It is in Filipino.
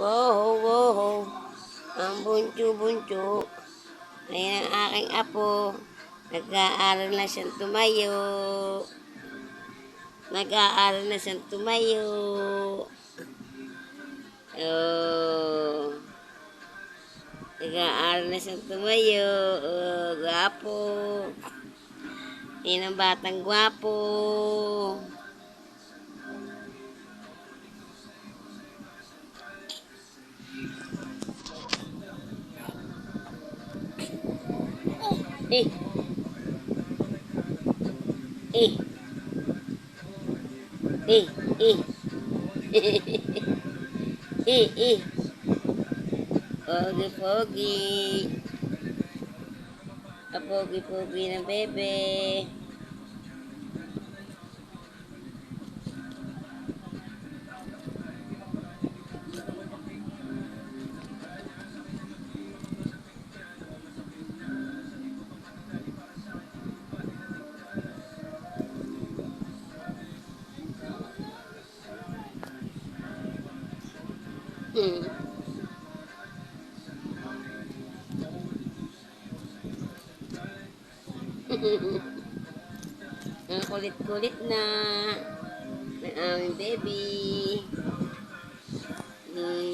Wow, wow. Ang buncho-buncho. Ayan ang aking apo. Nag-aaral na siyang tumayo. Nag-aaral na siyang tumayo. Oh. Nag-aaral na siyang tumayo. Oh, gwapo. Yan ang batang gwapo. Eh. Eh. Eh, eh. eh, eh. Pogi, pogi. Kapogi-pogi ng bebe. Hmm. Ang kulit-kulit na ng aming baby. Hmm.